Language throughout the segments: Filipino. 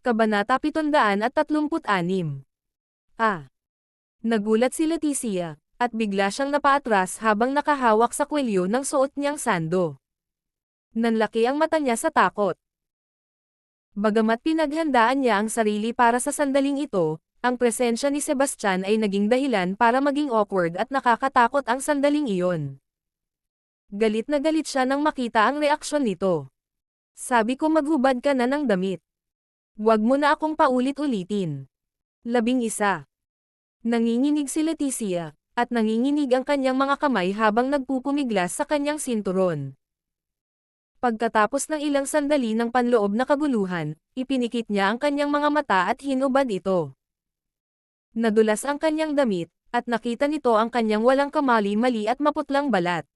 Kabanata 736 Ah! Nagulat si Leticia, at bigla siyang napaatras habang nakahawak sa kwelyo ng suot niyang sando. Nanlaki ang mata niya sa takot. Bagamat pinaghandaan niya ang sarili para sa sandaling ito, ang presensya ni Sebastian ay naging dahilan para maging awkward at nakakatakot ang sandaling iyon. Galit na galit siya nang makita ang reaksyon nito. Sabi ko maghubad ka na ng damit. Huwag mo na akong paulit-ulitin. Labing isa. Nanginginig si Leticia, at nanginginig ang kanyang mga kamay habang nagpupumiglas sa kanyang sinturon. Pagkatapos ng ilang sandali ng panloob na kaguluhan, ipinikit niya ang kanyang mga mata at hinubad ito. Nadulas ang kanyang damit, at nakita nito ang kanyang walang kamali-mali at maputlang balat.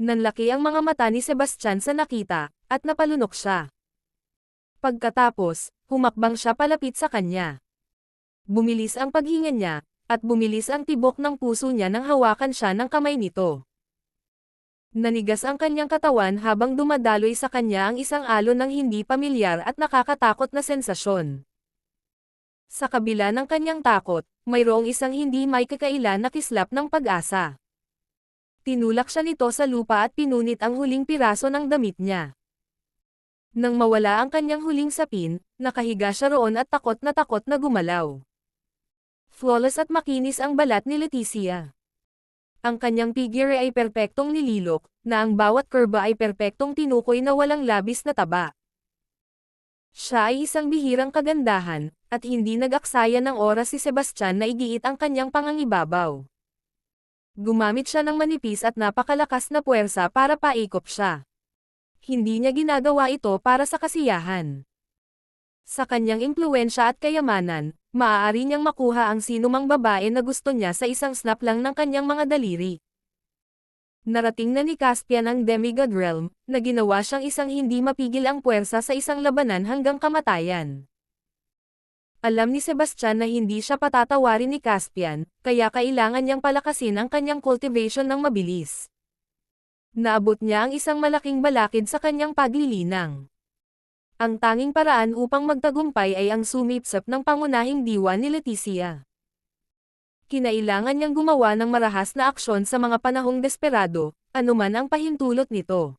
Nanlaki ang mga mata ni Sebastian sa nakita, at napalunok siya. Pagkatapos, humakbang siya palapit sa kanya. Bumilis ang paghinga niya, at bumilis ang tibok ng puso niya nang hawakan siya ng kamay nito. Nanigas ang kanyang katawan habang dumadaloy sa kanya ang isang alon ng hindi pamilyar at nakakatakot na sensasyon. Sa kabila ng kanyang takot, mayroong isang hindi may kakailan na kislap ng pag-asa. Tinulak siya nito sa lupa at pinunit ang huling piraso ng damit niya. Nang mawala ang kanyang huling sapin, nakahiga siya roon at takot na takot na gumalaw. Flawless at makinis ang balat ni Leticia. Ang kanyang figure ay perpektong nililok, na ang bawat kurba ay perpektong tinukoy na walang labis na taba. Siya ay isang bihirang kagandahan, at hindi nag-aksaya ng oras si Sebastian na igiit ang kanyang pangangibabaw. Gumamit siya ng manipis at napakalakas na puwersa para paikop siya. Hindi niya ginagawa ito para sa kasiyahan. Sa kanyang impluensya at kayamanan, maaari niyang makuha ang sinumang babae na gusto niya sa isang snap lang ng kanyang mga daliri. Narating na ni Caspian ang demigod realm, na ginawa siyang isang hindi mapigil ang puwersa sa isang labanan hanggang kamatayan. Alam ni Sebastian na hindi siya patatawarin ni Caspian, kaya kailangan niyang palakasin ang kanyang cultivation ng mabilis. Naabot niya ang isang malaking balakid sa kanyang paglilinang. Ang tanging paraan upang magtagumpay ay ang sumipsap ng pangunahing diwa ni Leticia. Kinailangan niyang gumawa ng marahas na aksyon sa mga panahong desperado, anuman ang pahintulot nito.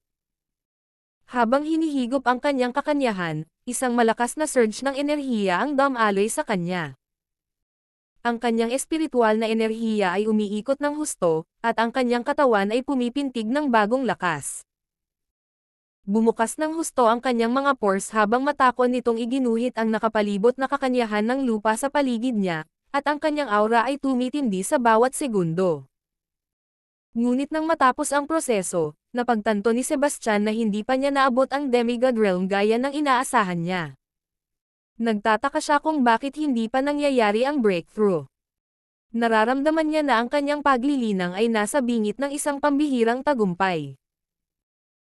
Habang hinihigop ang kanyang kakanyahan, isang malakas na surge ng enerhiya ang damaloy sa kanya. Ang kanyang espiritual na enerhiya ay umiikot ng husto, at ang kanyang katawan ay pumipintig ng bagong lakas. Bumukas ng husto ang kanyang mga pores habang matakon nitong iginuhit ang nakapalibot na kakanyahan ng lupa sa paligid niya, at ang kanyang aura ay tumitindi sa bawat segundo. Ngunit nang matapos ang proseso, napagtanto ni Sebastian na hindi pa niya naabot ang demigod realm gaya ng inaasahan niya. Nagtataka siya kung bakit hindi pa nangyayari ang breakthrough. Nararamdaman niya na ang kanyang paglilinang ay nasa bingit ng isang pambihirang tagumpay.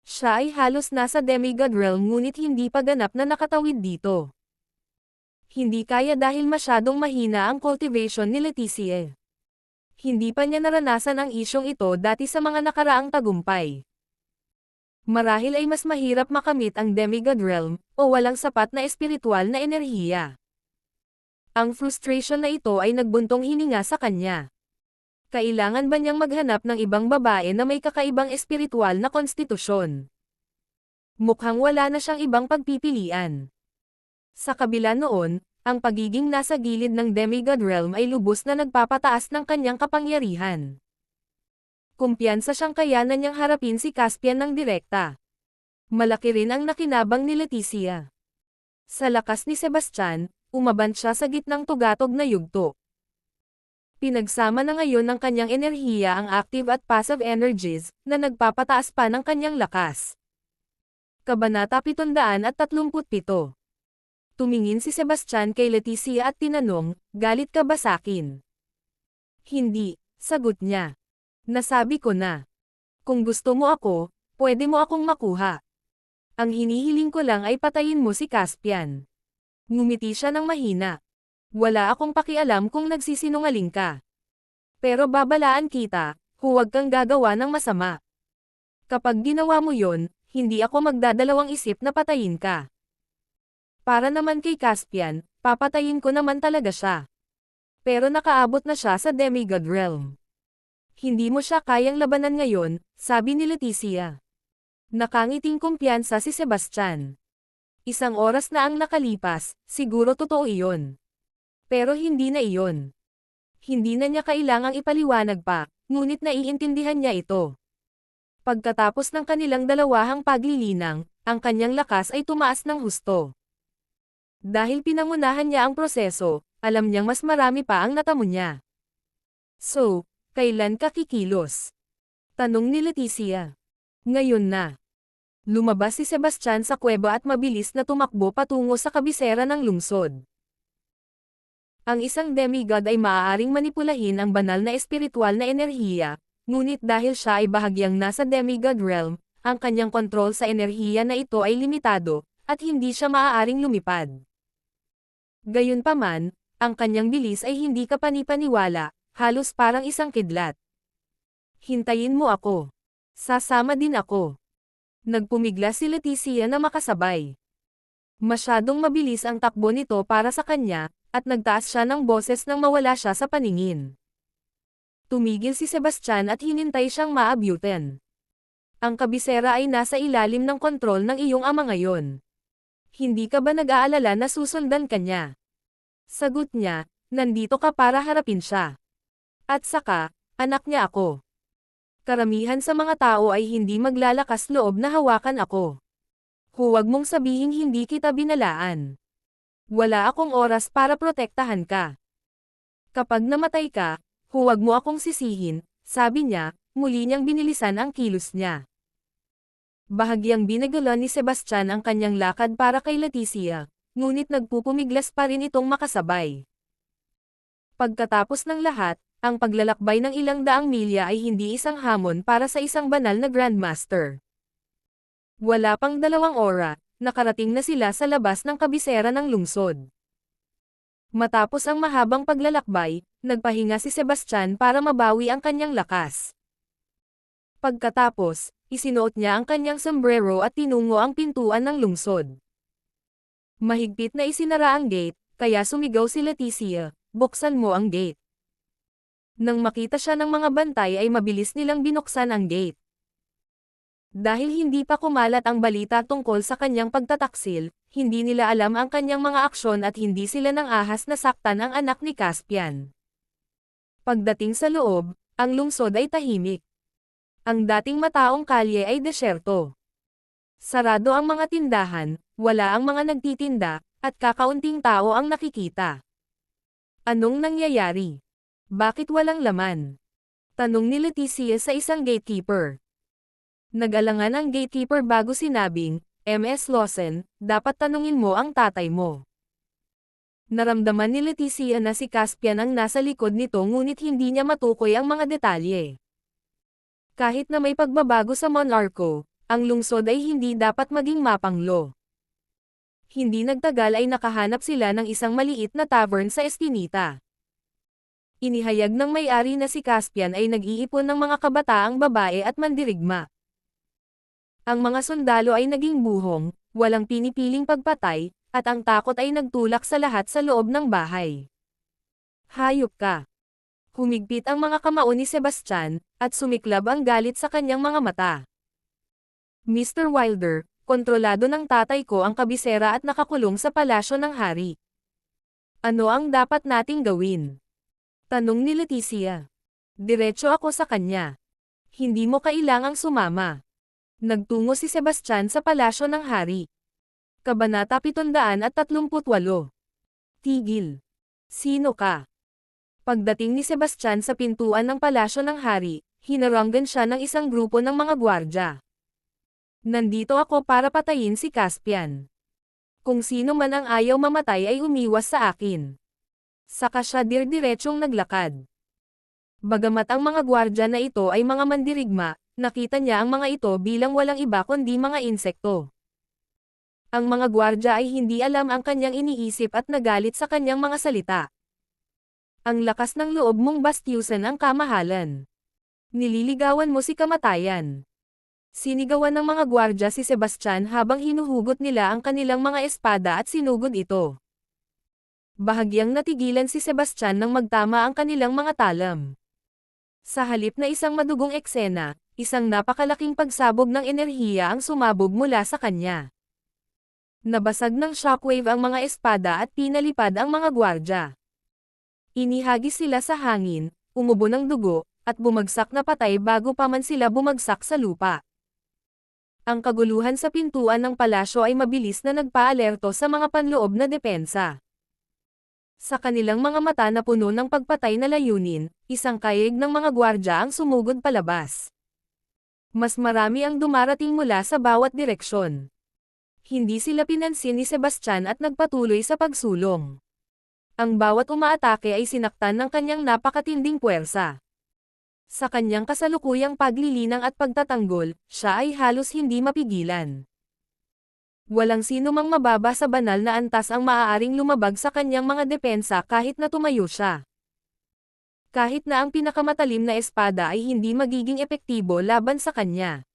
Siya ay halos nasa demigod realm ngunit hindi pa ganap na nakatawid dito. Hindi kaya dahil masyadong mahina ang cultivation ni Leticia. Hindi pa niya naranasan ang isyong ito dati sa mga nakaraang tagumpay. Marahil ay mas mahirap makamit ang demigod realm, o walang sapat na espiritual na enerhiya. Ang frustration na ito ay nagbuntong hininga sa kanya. Kailangan ba niyang maghanap ng ibang babae na may kakaibang espiritual na konstitusyon? Mukhang wala na siyang ibang pagpipilian. Sa kabila noon, ang pagiging nasa gilid ng demigod realm ay lubos na nagpapataas ng kanyang kapangyarihan. Kumpiyansa siyang kayanan niyang harapin si Caspian ng direkta. Malaki rin ang nakinabang ni Leticia. Sa lakas ni Sebastian, umaban siya sa gitnang tugatog na yugto. Pinagsama na ngayon ng kanyang enerhiya ang active at passive energies, na nagpapataas pa ng kanyang lakas. Kabanata 737 Tumingin si Sebastian kay Leticia at tinanong, galit ka ba sakin? Hindi, sagot niya. Nasabi ko na. Kung gusto mo ako, pwede mo akong makuha. Ang hinihiling ko lang ay patayin mo si Caspian. Ngumiti siya ng mahina. Wala akong pakialam kung nagsisinungaling ka. Pero babalaan kita, huwag kang gagawa ng masama. Kapag ginawa mo yon, hindi ako magdadalawang isip na patayin ka. Para naman kay Caspian, papatayin ko naman talaga siya. Pero nakaabot na siya sa demigod realm. Hindi mo siya kayang labanan ngayon, sabi ni Leticia. Nakangiting kumpiyansa si Sebastian. Isang oras na ang nakalipas, siguro totoo iyon. Pero hindi na iyon. Hindi na niya kailangang ipaliwanag pa, ngunit naiintindihan niya ito. Pagkatapos ng kanilang dalawahang paglilinang, ang kanyang lakas ay tumaas ng husto. Dahil pinangunahan niya ang proseso, alam niyang mas marami pa ang natamo niya. So, kailan ka kikilos? Tanong ni Leticia. Ngayon na. Lumabas si Sebastian sa kuweba at mabilis na tumakbo patungo sa kabisera ng lungsod. Ang isang demigod ay maaaring manipulahin ang banal na espiritual na enerhiya, ngunit dahil siya ay bahagyang nasa demigod realm, ang kanyang kontrol sa enerhiya na ito ay limitado, at hindi siya maaaring lumipad. Gayunpaman, ang kanyang bilis ay hindi kapanipaniwala, halos parang isang kidlat. Hintayin mo ako. Sasama din ako. Nagpumigla si Leticia na makasabay. Masyadong mabilis ang takbo nito para sa kanya, at nagtaas siya ng boses nang mawala siya sa paningin. Tumigil si Sebastian at hinintay siyang maabyutin. Ang kabisera ay nasa ilalim ng kontrol ng iyong ama ngayon. Hindi ka ba nag-aalala na susundan ka niya? Sagot niya, nandito ka para harapin siya. At saka, anak niya ako. Karamihan sa mga tao ay hindi maglalakas loob na hawakan ako. Huwag mong sabihing hindi kita binalaan. Wala akong oras para protektahan ka. Kapag namatay ka, huwag mo akong sisihin, sabi niya, muli niyang binilisan ang kilos niya. Bahagyang binagalan ni Sebastian ang kanyang lakad para kay Leticia, ngunit nagpupumiglas pa rin itong makasabay. Pagkatapos ng lahat, ang paglalakbay ng ilang daang milya ay hindi isang hamon para sa isang banal na Grandmaster. Wala pang dalawang ora, nakarating na sila sa labas ng kabisera ng lungsod. Matapos ang mahabang paglalakbay, nagpahinga si Sebastian para mabawi ang kanyang lakas. Pagkatapos, isinuot niya ang kanyang sombrero at tinungo ang pintuan ng lungsod. Mahigpit na isinara ang gate, kaya sumigaw si Leticia, buksan mo ang gate. Nang makita siya ng mga bantay ay mabilis nilang binuksan ang gate. Dahil hindi pa kumalat ang balita tungkol sa kanyang pagtataksil, hindi nila alam ang kanyang mga aksyon at hindi sila nang ahas na saktan ang anak ni Caspian. Pagdating sa loob, ang lungsod ay tahimik. Ang dating mataong kalye ay desyerto. Sarado ang mga tindahan, wala ang mga nagtitinda, at kakaunting tao ang nakikita. Anong nangyayari? Bakit walang laman? Tanong ni Leticia sa isang gatekeeper. Nagalangan ang gatekeeper bago sinabing, MS Lawson, dapat tanungin mo ang tatay mo. Naramdaman ni Leticia na si Caspian ang nasa likod nito ngunit hindi niya matukoy ang mga detalye. Kahit na may pagbabago sa Monarco, ang lungsod ay hindi dapat maging mapanglo. Hindi nagtagal ay nakahanap sila ng isang maliit na tavern sa Estinita. Inihayag ng may-ari na si Caspian ay nag-iipon ng mga kabataang babae at mandirigma. Ang mga sundalo ay naging buhong, walang pinipiling pagpatay, at ang takot ay nagtulak sa lahat sa loob ng bahay. Hayop ka. Humigpit ang mga kamao ni Sebastian, at sumiklab ang galit sa kanyang mga mata. Mr. Wilder, kontrolado ng tatay ko ang kabisera at nakakulong sa palasyo ng hari. Ano ang dapat nating gawin? Tanong ni Leticia. Diretso ako sa kanya. Hindi mo kailangang sumama. Nagtungo si Sebastian sa palasyo ng hari. Kabanata 738. Tigil. Sino ka? Pagdating ni Sebastian sa pintuan ng palasyo ng hari, hinaranggan siya ng isang grupo ng mga gwardya. Nandito ako para patayin si Caspian. Kung sino man ang ayaw mamatay ay umiwas sa akin. Saka siya dir-diretsong naglakad. Bagamat ang mga gwardya na ito ay mga mandirigma, nakita niya ang mga ito bilang walang iba kundi mga insekto. Ang mga gwardya ay hindi alam ang kanyang iniisip at nagalit sa kanyang mga salita. Ang lakas ng loob mong bastyusan ang kamahalan. Nililigawan mo si kamatayan. Sinigawan ng mga gwardya si Sebastian habang hinuhugot nila ang kanilang mga espada at sinugod ito. Bahagyang natigilan si Sebastian nang magtama ang kanilang mga talam. Sa halip na isang madugong eksena, isang napakalaking pagsabog ng enerhiya ang sumabog mula sa kanya. Nabasag ng shockwave ang mga espada at pinalipad ang mga gwardya. Inihagis sila sa hangin, umubo ng dugo, at bumagsak na patay bago pa man sila bumagsak sa lupa. Ang kaguluhan sa pintuan ng palasyo ay mabilis na nagpaalerto sa mga panloob na depensa. Sa kanilang mga mata na puno ng pagpatay na layunin, isang kayig ng mga gwardya ang sumugod palabas. Mas marami ang dumarating mula sa bawat direksyon. Hindi sila pinansin ni Sebastian at nagpatuloy sa pagsulong. Ang bawat umaatake ay sinaktan ng kanyang napakatinding puwersa. Sa kanyang kasalukuyang paglilinang at pagtatanggol, siya ay halos hindi mapigilan. Walang sino mang mababa sa banal na antas ang maaaring lumabag sa kanyang mga depensa kahit na tumayo siya. Kahit na ang pinakamatalim na espada ay hindi magiging epektibo laban sa kanya.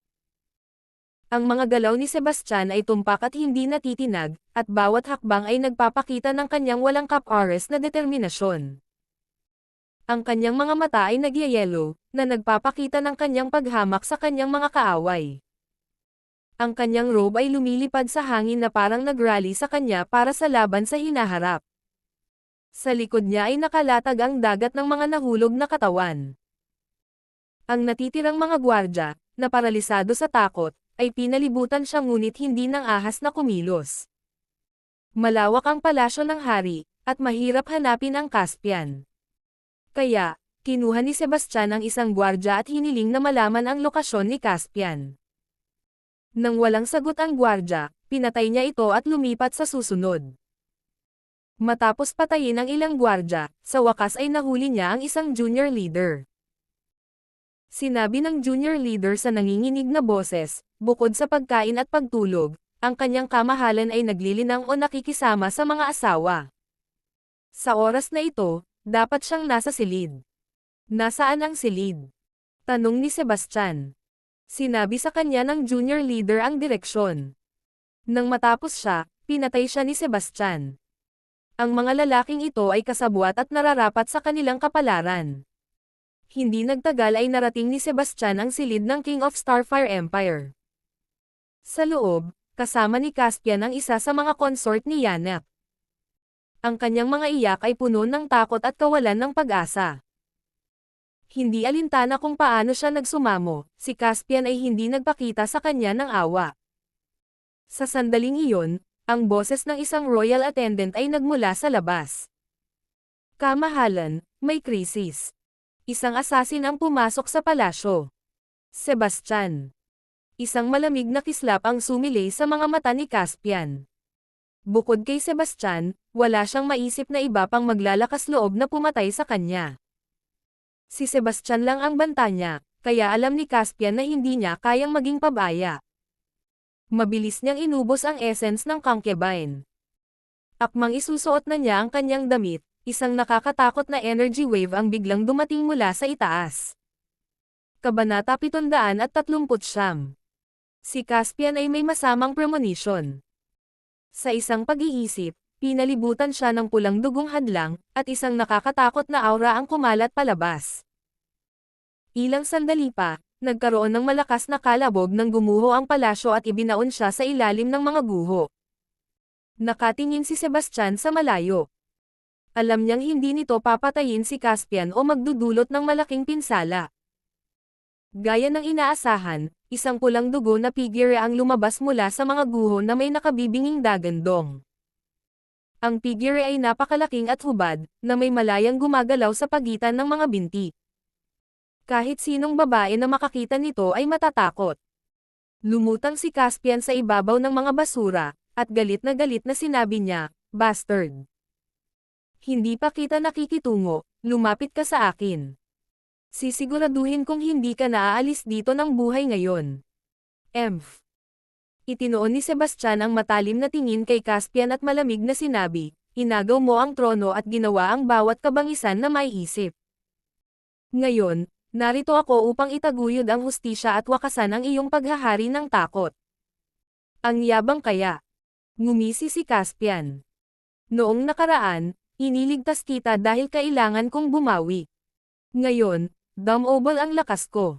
Ang mga galaw ni Sebastian ay tumpak at hindi natitinag, at bawat hakbang ay nagpapakita ng kanyang walang kapares na determinasyon. Ang kanyang mga mata ay nagyayelo, na nagpapakita ng kanyang paghamak sa kanyang mga kaaway. Ang kanyang robe ay lumilipad sa hangin na parang nagrally sa kanya para sa laban sa hinaharap. Sa likod niya ay nakalatag ang dagat ng mga nahulog na katawan. Ang natitirang mga gwardya, na paralisado sa takot, ay pinalibutan siya ngunit hindi ng ahas na kumilos. Malawak ang palasyo ng hari, at mahirap hanapin ang Caspian. Kaya, kinuha ni Sebastian ang isang gwardya at hiniling na malaman ang lokasyon ni Caspian. Nang walang sagot ang gwardya, pinatay niya ito at lumipat sa susunod. Matapos patayin ang ilang gwardya, sa wakas ay nahuli niya ang isang junior leader. Sinabi ng junior leader sa nanginginig na boses, bukod sa pagkain at pagtulog, ang kanyang kamahalan ay naglilinang o nakikisama sa mga asawa. Sa oras na ito, dapat siyang nasa silid. Nasaan ang silid? Tanong ni Sebastian. Sinabi sa kanya ng junior leader ang direksyon. Nang matapos siya, pinatay siya ni Sebastian. Ang mga lalaking ito ay kasabwat at nararapat sa kanilang kapalaran. Hindi nagtagal ay narating ni Sebastian ang silid ng King of Starfire Empire. Sa loob, kasama ni Caspian ang isa sa mga consort ni Yanep. Ang kanyang mga iyak ay puno ng takot at kawalan ng pag-asa. Hindi alintana kung paano siya nagsumamo, si Caspian ay hindi nagpakita sa kanya ng awa. Sa sandaling iyon, ang boses ng isang royal attendant ay nagmula sa labas. Kamahalan, may krisis. Isang asasin ang pumasok sa palasyo. Sebastian. Isang malamig na kislap ang sumilay sa mga mata ni Caspian. Bukod kay Sebastian, wala siyang maisip na iba pang maglalakas loob na pumatay sa kanya. Si Sebastian lang ang banta niya, kaya alam ni Caspian na hindi niya kayang maging pabaya. Mabilis niyang inubos ang essence ng concubine. Akmang isusuot na niya ang kanyang damit, isang nakakatakot na energy wave ang biglang dumating mula sa itaas. Kabanata 739 Si Caspian ay may masamang premonition. Sa isang pag-iisip, pinalibutan siya ng pulang dugong hadlang, at isang nakakatakot na aura ang kumalat palabas. Ilang sandali pa, nagkaroon ng malakas na kalabog nang gumuho ang palasyo at ibinaon siya sa ilalim ng mga guho. Nakatingin si Sebastian sa malayo. Alam niyang hindi nito papatayin si Caspian o magdudulot ng malaking pinsala. Gaya ng inaasahan, isang pulang dugo na figure ang lumabas mula sa mga guho na may nakabibinging dagandong. Ang figure ay napakalaking at hubad, na may malayang gumagalaw sa pagitan ng mga binti. Kahit sinong babae na makakita nito ay matatakot. Lumutang si Caspian sa ibabaw ng mga basura, at galit na galit na sinabi niya, Bastard! Hindi pa kita nakikitungo, lumapit ka sa akin. Sisiguraduhin kong hindi ka naaalis dito ng buhay ngayon. Emph. Itinoon ni Sebastian ang matalim na tingin kay Caspian at malamig na sinabi, inagaw mo ang trono at ginawa ang bawat kabangisan na may isip. Ngayon, Narito ako upang itaguyod ang hustisya at wakasan ang iyong paghahari ng takot. Ang yabang kaya. Ngumisi si Caspian. Noong nakaraan, iniligtas kita dahil kailangan kong bumawi. Ngayon, dumobol ang lakas ko.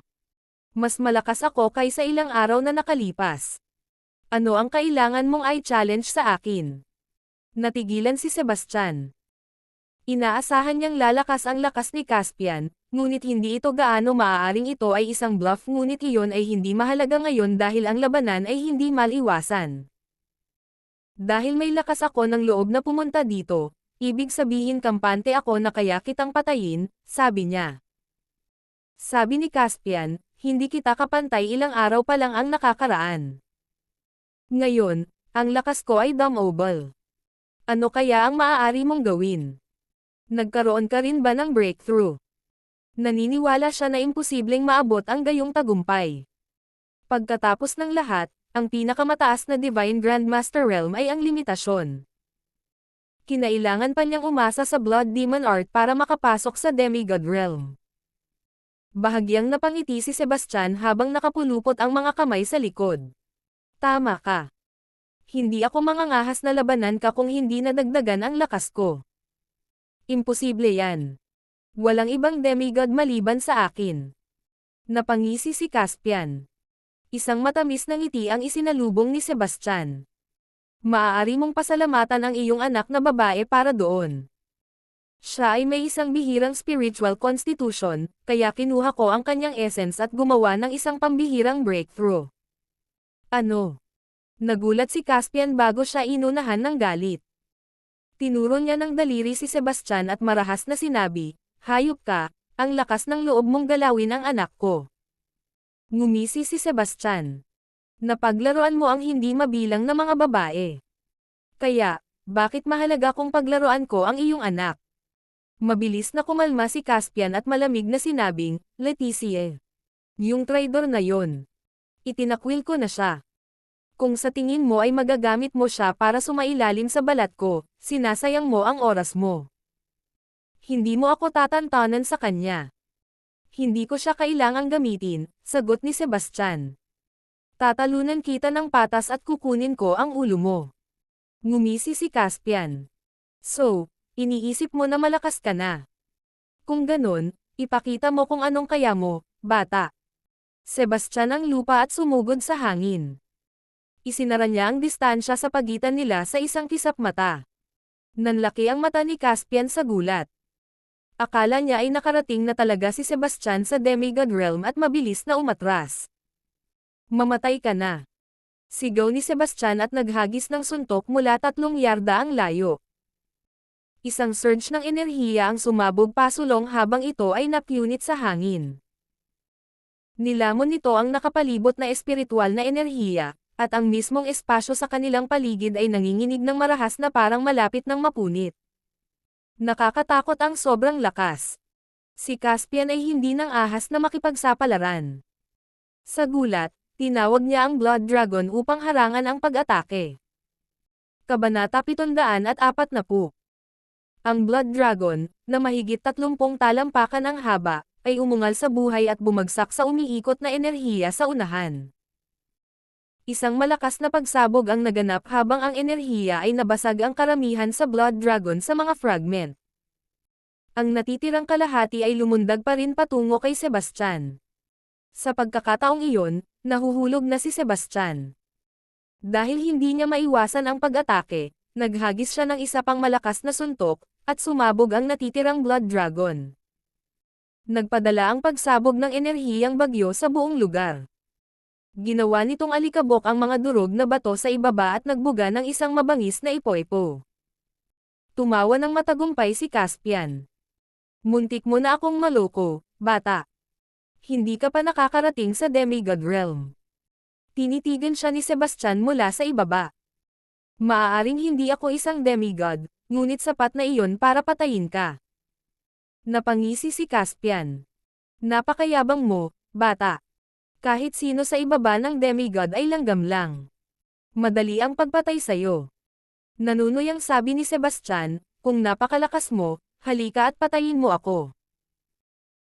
Mas malakas ako kaysa ilang araw na nakalipas. Ano ang kailangan mong i-challenge sa akin? Natigilan si Sebastian. Inaasahan niyang lalakas ang lakas ni Caspian, ngunit hindi ito gaano maaaring ito ay isang bluff ngunit iyon ay hindi mahalaga ngayon dahil ang labanan ay hindi maliwasan. Dahil may lakas ako ng loob na pumunta dito, ibig sabihin kampante ako na kaya kitang patayin, sabi niya. Sabi ni Caspian, hindi kita kapantay ilang araw pa lang ang nakakaraan. Ngayon, ang lakas ko ay dumobble. Ano kaya ang maaari mong gawin? Nagkaroon ka rin ba ng breakthrough? Naniniwala siya na imposibleng maabot ang gayong tagumpay. Pagkatapos ng lahat, ang pinakamataas na Divine Grandmaster Realm ay ang limitasyon. Kinailangan pa niyang umasa sa Blood Demon Art para makapasok sa Demigod Realm. Bahagyang napangiti si Sebastian habang nakapulupot ang mga kamay sa likod. Tama ka. Hindi ako mangangahas na labanan ka kung hindi nadagdagan ang lakas ko. Imposible yan. Walang ibang demigod maliban sa akin. Napangisi si Caspian. Isang matamis na ngiti ang isinalubong ni Sebastian. Maaari mong pasalamatan ang iyong anak na babae para doon. Siya ay may isang bihirang spiritual constitution, kaya kinuha ko ang kanyang essence at gumawa ng isang pambihirang breakthrough. Ano? Nagulat si Caspian bago siya inunahan ng galit. Tinuro niya ng daliri si Sebastian at marahas na sinabi, Hayop ka, ang lakas ng loob mong galawin ang anak ko. Ngumisi si Sebastian. Napaglaruan mo ang hindi mabilang na mga babae. Kaya, bakit mahalaga kung paglaruan ko ang iyong anak? Mabilis na kumalma si Caspian at malamig na sinabing, Leticia. Yung traidor na yon. Itinakwil ko na siya. Kung sa tingin mo ay magagamit mo siya para sumailalim sa balat ko, sinasayang mo ang oras mo. Hindi mo ako tatantanan sa kanya. Hindi ko siya kailangang gamitin, sagot ni Sebastian. Tatalunan kita ng patas at kukunin ko ang ulo mo. Ngumisi si Caspian. So, iniisip mo na malakas ka na. Kung ganun, ipakita mo kung anong kaya mo, bata. Sebastian ang lupa at sumugod sa hangin. Isinara niya ang distansya sa pagitan nila sa isang kisap mata. Nanlaki ang mata ni Caspian sa gulat. Akala niya ay nakarating na talaga si Sebastian sa Demigod Realm at mabilis na umatras. Mamatay ka na. Sigaw ni Sebastian at naghagis ng suntok mula tatlong yarda ang layo. Isang surge ng enerhiya ang sumabog pasulong habang ito ay napunit sa hangin. Nilamon nito ang nakapalibot na espiritual na enerhiya, at ang mismong espasyo sa kanilang paligid ay nanginginig ng marahas na parang malapit ng mapunit. Nakakatakot ang sobrang lakas. Si Caspian ay hindi nang ahas na makipagsapalaran. Sa gulat, tinawag niya ang Blood Dragon upang harangan ang pag-atake. Kabanata 740 Ang Blood Dragon, na mahigit 30 talampakan ang haba, ay umungal sa buhay at bumagsak sa umiikot na enerhiya sa unahan. Isang malakas na pagsabog ang naganap habang ang enerhiya ay nabasag ang karamihan sa Blood Dragon sa mga fragment. Ang natitirang kalahati ay lumundag pa rin patungo kay Sebastian. Sa pagkakataong iyon, nahuhulog na si Sebastian. Dahil hindi niya maiwasan ang pag-atake, naghagis siya ng isa pang malakas na suntok, at sumabog ang natitirang Blood Dragon nagpadala ang pagsabog ng enerhiyang bagyo sa buong lugar. Ginawa nitong alikabok ang mga durog na bato sa ibaba at nagbuga ng isang mabangis na ipoipo. Tumawa ng matagumpay si Caspian. Muntik mo na akong maloko, bata. Hindi ka pa nakakarating sa demigod realm. Tinitigan siya ni Sebastian mula sa ibaba. Maaaring hindi ako isang demigod, ngunit sapat na iyon para patayin ka. Napangisi si Caspian. Napakayabang mo, bata. Kahit sino sa ibaba ng demigod ay langgam lang. Madali ang pagpatay sa'yo. Nanunuyang sabi ni Sebastian, kung napakalakas mo, halika at patayin mo ako.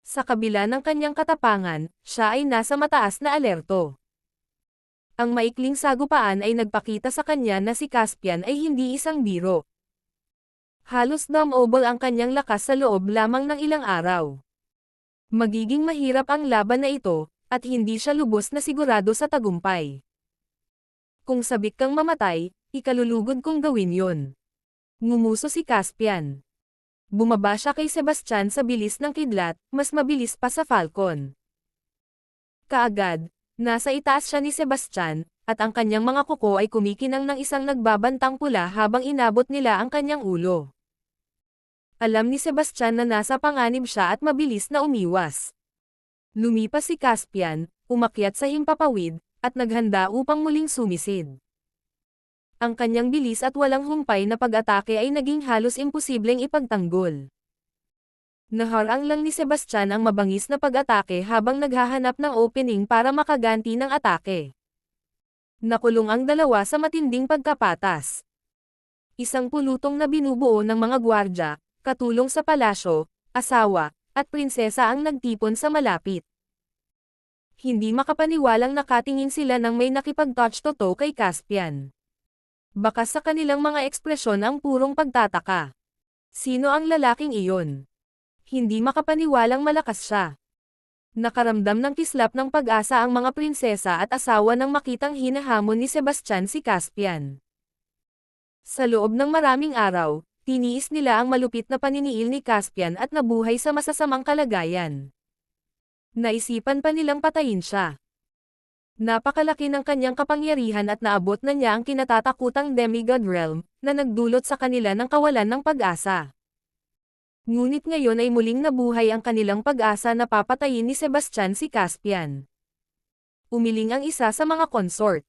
Sa kabila ng kanyang katapangan, siya ay nasa mataas na alerto. Ang maikling sagupaan ay nagpakita sa kanya na si Caspian ay hindi isang biro. Halos dumobol ang kanyang lakas sa loob lamang ng ilang araw. Magiging mahirap ang laban na ito, at hindi siya lubos na sigurado sa tagumpay. Kung sabik kang mamatay, ikalulugod kong gawin yon. Ngumuso si Caspian. Bumaba siya kay Sebastian sa bilis ng kidlat, mas mabilis pa sa Falcon. Kaagad, nasa itaas siya ni Sebastian, at ang kanyang mga kuko ay kumikinang ng isang nagbabantang pula habang inabot nila ang kanyang ulo. Alam ni Sebastian na nasa panganib siya at mabilis na umiwas. Lumipas si Caspian, umakyat sa himpapawid, at naghanda upang muling sumisid. Ang kanyang bilis at walang humpay na pag-atake ay naging halos imposibleng ipagtanggol. Naharang lang ni Sebastian ang mabangis na pag-atake habang naghahanap ng opening para makaganti ng atake. Nakulong ang dalawa sa matinding pagkapatas. Isang pulutong na binubuo ng mga gwardya, katulong sa palasyo, asawa, at prinsesa ang nagtipon sa malapit. Hindi makapaniwalang nakatingin sila nang may nakipag-touch toto kay Caspian. Baka sa kanilang mga ekspresyon ang purong pagtataka. Sino ang lalaking iyon? Hindi makapaniwalang malakas siya. Nakaramdam ng kislap ng pag-asa ang mga prinsesa at asawa nang makitang hinahamon ni Sebastian si Caspian. Sa loob ng maraming araw, tiniis nila ang malupit na paniniil ni Caspian at nabuhay sa masasamang kalagayan. Naisipan pa nilang patayin siya. Napakalaki ng kanyang kapangyarihan at naabot na niya ang kinatatakutang demigod realm, na nagdulot sa kanila ng kawalan ng pag-asa. Ngunit ngayon ay muling nabuhay ang kanilang pag-asa na papatayin ni Sebastian si Caspian. Umiling ang isa sa mga consort.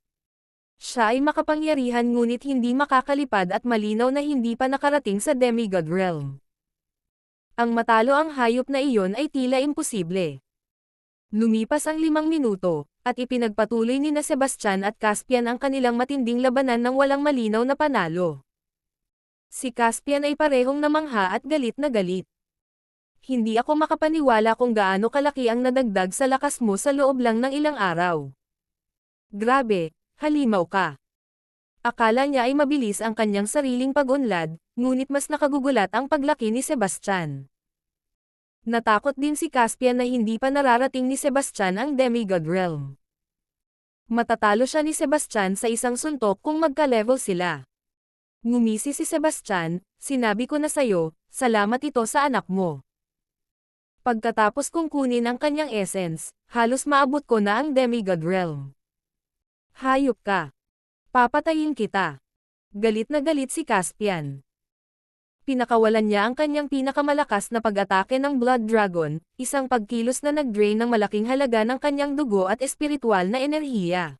Siya ay makapangyarihan ngunit hindi makakalipad at malinaw na hindi pa nakarating sa demigod realm. Ang matalo ang hayop na iyon ay tila imposible. Lumipas ang limang minuto, at ipinagpatuloy ni na Sebastian at Caspian ang kanilang matinding labanan ng walang malinaw na panalo. Si Caspian ay parehong namangha at galit na galit. Hindi ako makapaniwala kung gaano kalaki ang nadagdag sa lakas mo sa loob lang ng ilang araw. Grabe, halimaw ka. Akala niya ay mabilis ang kanyang sariling pag-unlad, ngunit mas nakagugulat ang paglaki ni Sebastian. Natakot din si Caspian na hindi pa nararating ni Sebastian ang demigod realm. Matatalo siya ni Sebastian sa isang suntok kung magka-level sila. Ngumisi si Sebastian, sinabi ko na sayo, salamat ito sa anak mo. Pagkatapos kong kunin ang kanyang essence, halos maabot ko na ang demigod realm. Hayop ka. Papatayin kita. Galit na galit si Caspian. Pinakawalan niya ang kanyang pinakamalakas na pag-atake ng Blood Dragon, isang pagkilos na nag-drain ng malaking halaga ng kanyang dugo at espiritual na enerhiya.